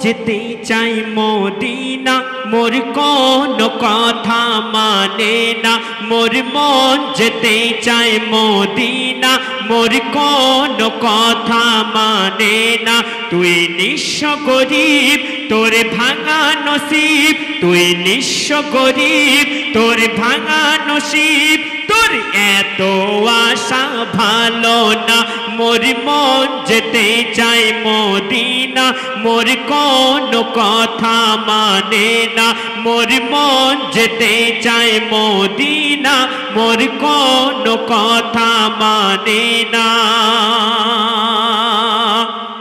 যেতে চাই মদিনা। মোর কোন কথা মানে না। মোর মন যেতে চাই মদিনা। মোর কোন কথা মানে না। তুই নিঃস্ব গরিব, তোর ভাঙা নসিব। তুই নিঃস্ব গরিব, তোর ভাঙা নসিব। তোর এত আশা ভালো না। মোর মন যেতে চাই মদিনা। মোর কোন কথা মানে না। মোর মন যেতে চাই মদিনা। মোর কোন কথা মানে না।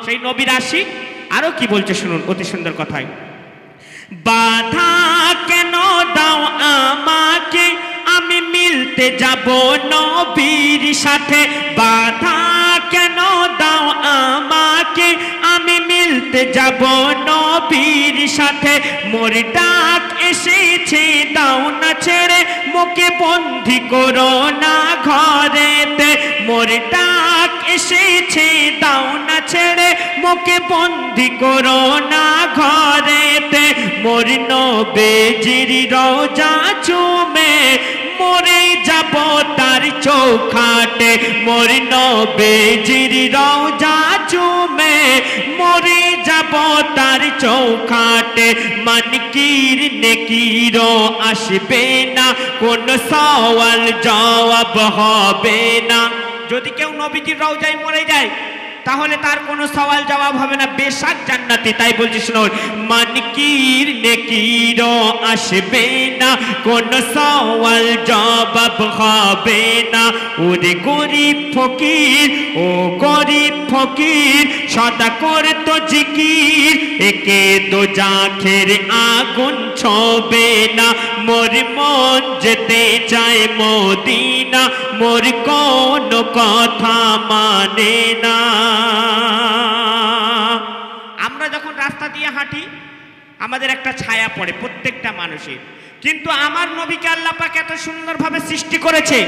সেই নবীর আশিক আরও কি বলছে শুনুন অতি সুন্দর কথায়। বাধা কেন দাও আমাকে আমি মিলতে যাব নবীর সাথে। বাধা কেন দাও আমাকে? আমি মিলতে যাব নবীর সাথে। মোর ডাক এসেছে, দাও না ছেড়ে। মুখে বন্দি করো না ঘরেতে। মোর ডাক এসেছে, দাও না ছেড়ে। মুখে বন্দি করো না ঘরেতে। মোর নবেজির রোজা চুমে চৌখাটে, মোর নবেজির রোজা চুমে, মরে যাব তার চৌখাটে, মানকির নেকির আসবে না, কোন সওয়াল জবাব হবে না। যদি কেউ নবীজির রওজায় মরে যায়, তাহলে তার কোনো সওয়াল জবাব হবে না, বেশাক জান্নাতি, তাই বলছি শুনুন, মানকির নেকির আসবে না, কোন সওয়াল জবাব হবে না। ওরে গরিব ফকির, ও গরিব ফকির, সদা করে তো জিকির। একে তো জাখের আগুন ছবে না। মোর মন যেতে চায় মদিনা, মোর কোন কথা মানে না। আমরা যখন রাস্তা দিয়ে হাঁটি, আমাদের একটা ছায়া পড়ে প্রত্যেকটা মানুষের। কিন্তু আমার নবীকে আল্লাহ পাক এত সুন্দরভাবে সৃষ্টি করেছে,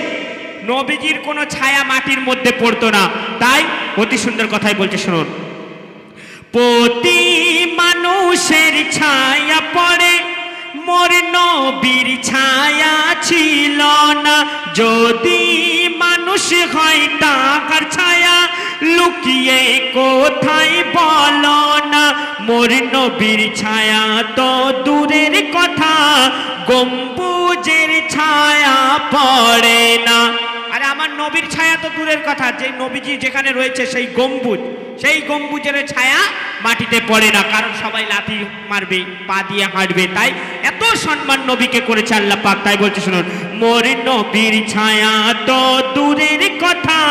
নবীজির কোনো ছায়া মাটির মধ্যে পড়তো না। তাই অতি সুন্দর কথাই বলছে, শুনুন। প্রতি মানুষের ছায়া পড়ে, মোর নবীর ছায়া ছিল না। যদি মানুষ হয় টাকার ছায়া, লুকিয়ে কোথায় বল না। মোর নবীর ছায়া তো দূরের কথা গম্বুজের ছায়া পড়ে না। আরে আমার নবীর ছায়া তো দূরের কথা যে নবীজি যেখানে রয়েছে সেই গম্বুজ, সেই গম্বুজের ছায়া মাটিতে পড়ে না। কারণ সবাই লাথি মারবে, পা দিয়ে হাঁটবে, তাই এত সম্মান নবীকে করেছে আল্লাহ পাক, তাই বলছে শুনুন মোর নবীর ছায়া তো দূরের কথা,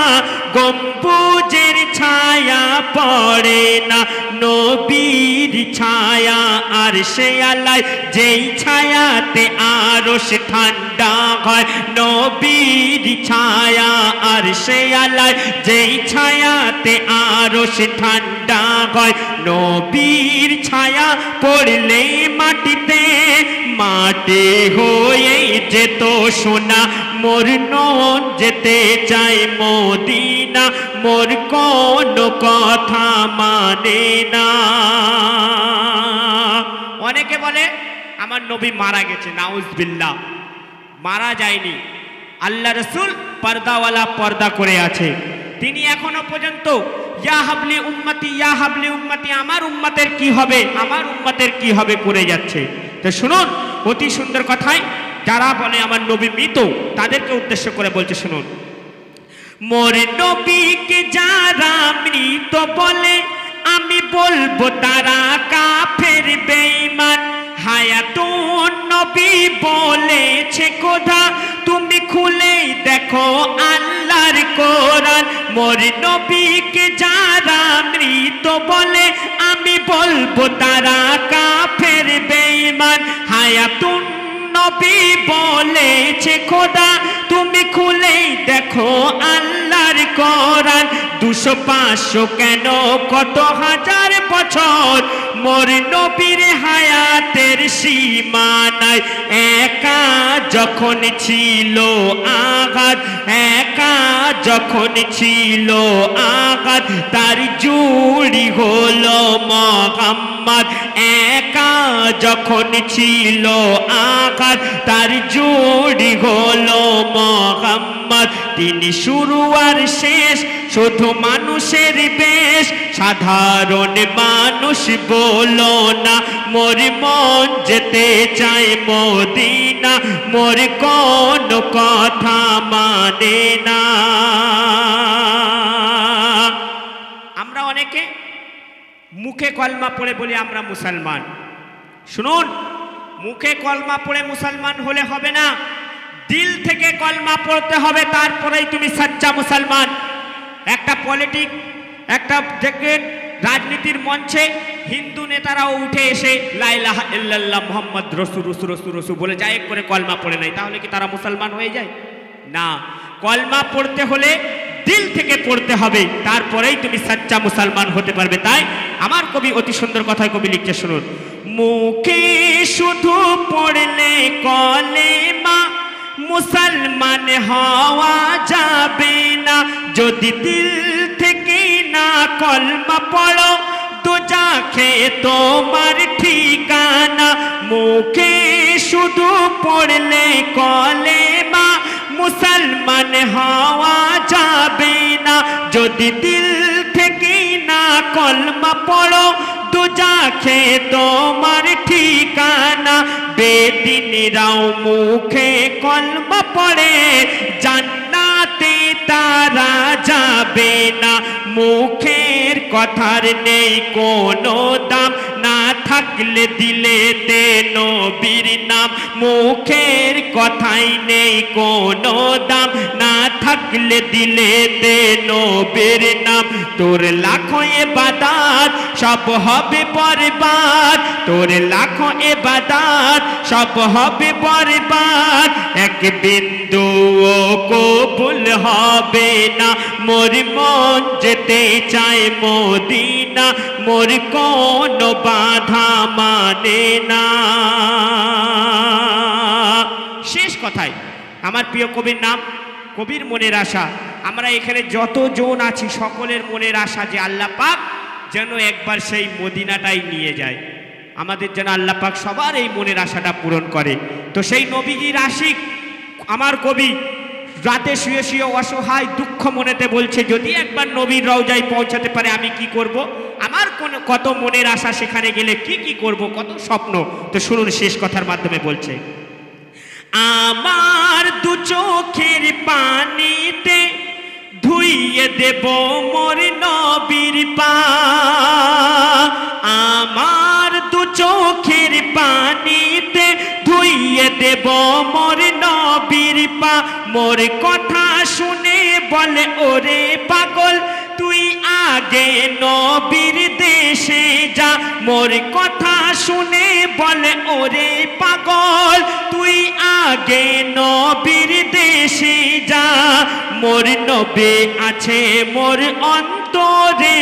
গম্বুজের ছায়া পড়ে না। নবীর ছায়া আর সে আলাই, যেই ছায়াতে সে ঠান্ডা হয়। নবীর ছায়া আর সে আলাই, যেই ছায়াতে আরও সে ঠান্ডা হয়। নবীর ছায়া পড়লে মাটিতে মাটি হয়ে যেত সোনা, মোর নন যেতে চাই মদিনা, মোর কোন কথা মানে না। অনেকে বলে, আমার নবী মারা গেছে, নাউজবিল্লাহ। মারা যায়নি। আল্লাহ রসুল পর্দাওয়ালা পর্দা করে আছে। তিনি এখনও পর্যন্ত, ইয়া হাবলি উম্মতি, ইয়া হাবলি উম্মতি, আমার উম্মতের কি হবে? আমার উম্মতের কি হবে? করে যাচ্ছে। তো শুনুন অতি সুন্দর কথাই যারা বলে আমার নবী মৃত, তাদেরকে উদ্দেশ্য করে বলছে, শুনুন। মোর নবীকে যারা মৃত বলে, আমি বলব তারা কাফের, বেঈমান। হায়াতুন নবী বলেছে কোথা তুমি খুলেই দেখো আল্লাহর কোরআন। মোর নবীকে যারা মৃত বলে, আমি বলব তারা কাফের বেঈমান হায়াতুন নবী বলেছে খোদা, তুমি খুলেই দেখো আল্লাহর কোরআন। দুশো পাঁচশো কেন, কত হাজার বছর মোর নবীর হায়াতের সীমানায়? একা যখন ছিল আঘাত, একা যখন ছিল আঘাত, তার জুড়ি হলো মহাম্মদ। একা যখন ছিল আঘাত, তার জুড়ি হলো মহাম্মদ। তিনি শুরু আর শেষ, শুধু মানুষের বেশ। সাধারণ মানুষ বলো না, মোর মন যেতে চায় মদিনা। মোর কোন কথা মানে না। আমরা অনেকে মুখে কলমা পড়ে বলি আমরা মুসলমান। শুনুন, মুখে কলমা পড়ে মুসলমান হলে হবে না, দিল থেকে কলমা পড়তে হবে, তারপরেই তুমি সাচ্চা মুসলমান। একটা পলিটিক, একটা দেখবেন রাজনীতির মঞ্চে হিন্দু নেতারাও উঠে এসে লাইলাহ ইল্লাল্লাহ মোহাম্মদ রসু রসু রসু রসু বলে যায় এক করে কলমা পড়ে নাই, তাহলে কি তারা মুসলমান হয়ে যায়? না, কলমা পড়তে হলে দিল থেকে পড়তে হবে, তারপরেই তুমি সাচ্চা মুসলমান হতে পারবে। তাই আমার কবি অতি সুন্দর কথায় কবি লিখতে শুনুন মুখে শুধু পড়লে কলেমা মুসলমান হওয়া যাবে না। যদি দিল থেকে না কলমা পড়ো, দুজাখে তোমার ঠিকানা। মুখে শুধু পড়লে কলেমা মুসলমান হওয়া যাবে না। যদি দিল থেকে না কলমা পড়ো দুজাখে তোমার ঠিকানা। বেদিনীরাও মুখে কলমা পড়ে, জান্নাতে তারা যাবে না। মুখের কথার নেই কোনো থাকলে দিলেতে নবীর নাম। মুখের কথাই নেই কোনো দাম। না থাকলে দিলেতে নবীর নাম। তোর লাখো এবাদাত সব হবে বরবাদ। তোর লাখো এ এবাদাত সব হবে বরবাদ। এক বিন্দু ও কবুল হবে না। মোর মন যেতে চায় মদিনা। মোর কোন বাধা মানে না। শেষ কথায়, আমার প্রিয় কবির নাম, কবির মনের আশা। আমরা এখানে যত জন আছি, সকলের মনের আশা যে আল্লাহ পাক যেন একবার সেই মদিনাটাই নিয়ে যায়। আমাদের যেন আল্লাহ পাক সবার এই মনের আশাটা পূরণ করে। তো সেই নবীজির আশিক আমার কবি রাতে শুয়ে শুয়ে অসহায় দুঃখ মনেতে বলছে, যদি একবার নবীর রওজায় পৌঁছাতে পারে, আমি কি করব? আমার কোন, কত মনের আশা সেখানে গেলে কি কি করব, কত স্বপ্ন? তো শুনুন, শেষ কথার মাধ্যমে বলছে, আমার দু চোখের পানিতে ধুইয়ে দেব মোর নবীর পা। আমার দু চোখের পানিতে ধুইয়ে দেব মোর নবীর পা মোর কথা শুনে বলে, ওরে পাগল, তুই আগে নবীর দেশে যা। মোর কথা শুনে বলে, ওরে পাগল, তুই আগে নবীর দেশে যা। মোর নবে আছে মোর অন্তরে,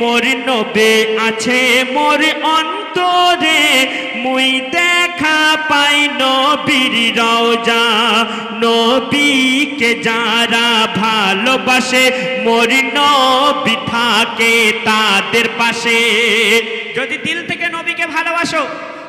মোর নবে আছে মোর অন্তরে মুই দেখা পাই নবীর রওজা। নবীকে যারা ভালোবাসে, মোর নবী থাকে তাদের পাশে। যদি দিল থেকে নবীকে ভালোবাসো,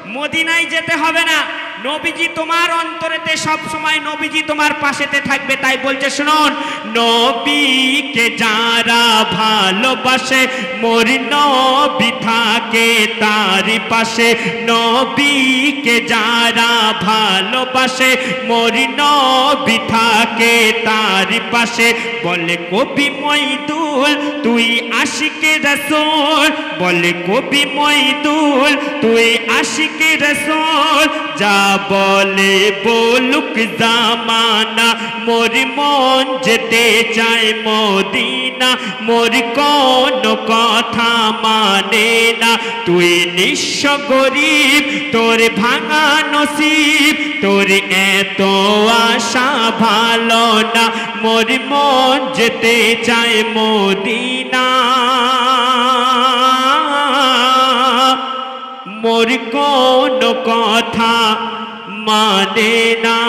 মদিনায় যেতে হবে না। নবীজি তোমার অন্তরেতে সব সময় নবীজি তোমার পাশেতে থাকবে, তাই বলছে, শুনুন, নবীকে যারা ভালোবাসে, মোর নবী থাকে তার পাশে। নবীকে যারা ভালোবাসে, মোর নবী থাকে তার পাশে। বলে, কবি মইদুল, তুই আশিকে রসুল। বলে, কবি মইদুল, তুই আশিকে রসুল। যা বলে বলুক জামানা, মোর মন যেতে চায় মদিনা, মোর কোন কথা মানে না। তুই নিঃস্ব গরিব, তোর ভাঙা নসিব, তোর এত আশা ভালো না। মোর মন যেতে চায় মদিনা। মোর কোন কথা মানে না।